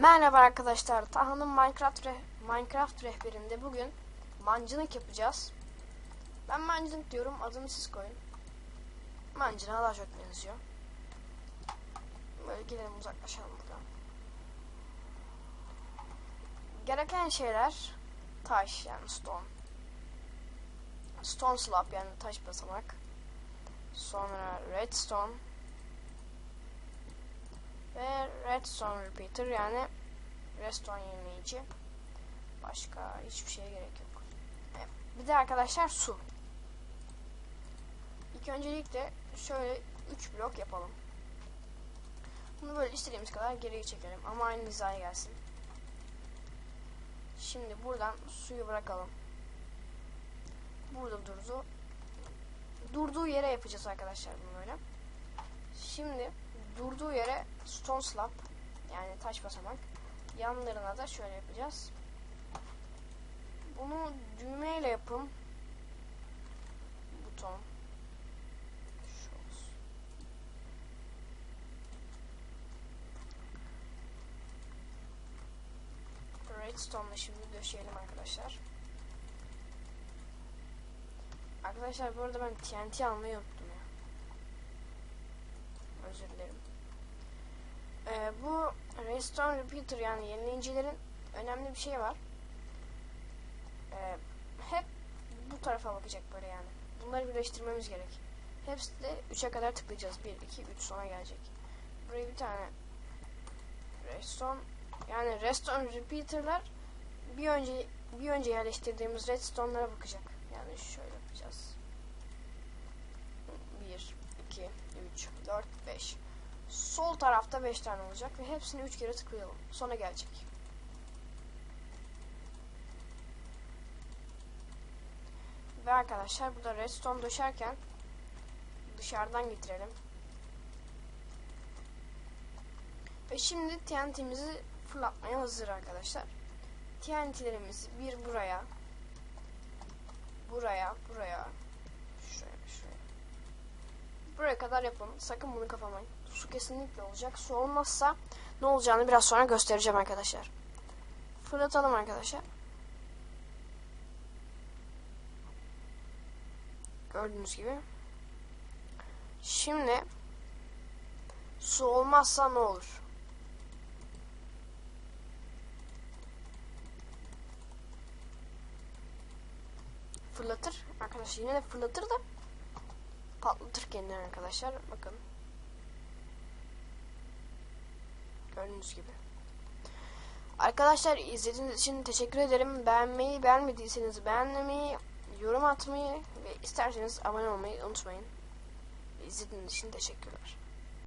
Merhaba arkadaşlar. Taha'nın Minecraft re Minecraft rehberinde bugün mancınık yapacağız. Ben mancınık diyorum. Adını siz koyun. Mancına daha çok benziyor. Böyle gidelim uzaklaşalım buradan. Gereken şeyler taş yani stone. Stone slab yani taş basamak. Sonra redstone ve redstone repeater yani redstone yenileyici. Başka hiçbir şeye gerek yok. Evet. Bir de arkadaşlar su. İlk öncelikle şöyle 3 blok yapalım. Bunu böyle istediğimiz kadar geriye çekelim ama aynı hizaya gelsin. Şimdi buradan suyu bırakalım. Burada durdu. Durduğu yere yapacağız arkadaşlar bunu böyle. Şimdi durduğu yere stone slab yani taş basamak yanlarına da şöyle yapacağız. Bunu düğmeyle yapın. Buton. Redstone'la şimdi döşeyelim arkadaşlar. Arkadaşlar bu arada ben TNT almayı unuttum Redstone Repeater yani yenileyicilerin önemli bir şey var. Ee, hep bu tarafa bakacak böyle yani. Bunları birleştirmemiz gerek. Hepsi de 3'e kadar tıklayacağız. 1, 2, 3 sonra gelecek. Buraya bir tane Redstone yani Redstone Repeater'lar bir önce bir önce yerleştirdiğimiz Redstone'lara bakacak. Yani şöyle yapacağız. 1, 2, 3, 4, 5. Sol tarafta 5 tane olacak ve hepsini 3 kere tıklayalım. Sonra gelecek. Ve arkadaşlar burada redstone döşerken dışarıdan getirelim. Ve şimdi TNT'mizi fırlatmaya hazır arkadaşlar. TNT'lerimizi bir buraya, buraya, buraya, şuraya, şuraya. Buraya kadar yapın. Sakın bunu kapamayın. Su kesinlikle olacak. Su olmazsa ne olacağını biraz sonra göstereceğim arkadaşlar. Fırlatalım arkadaşlar. Gördüğünüz gibi. Şimdi su olmazsa ne olur? Fırlatır. Arkadaşlar yine de fırlatır da patlatır kendini arkadaşlar. Bakın. Gördüğünüz gibi. Arkadaşlar izlediğiniz için teşekkür ederim. Beğenmeyi, beğenmediyseniz beğenmeyi, yorum atmayı ve isterseniz abone olmayı unutmayın. İzlediğiniz için teşekkürler.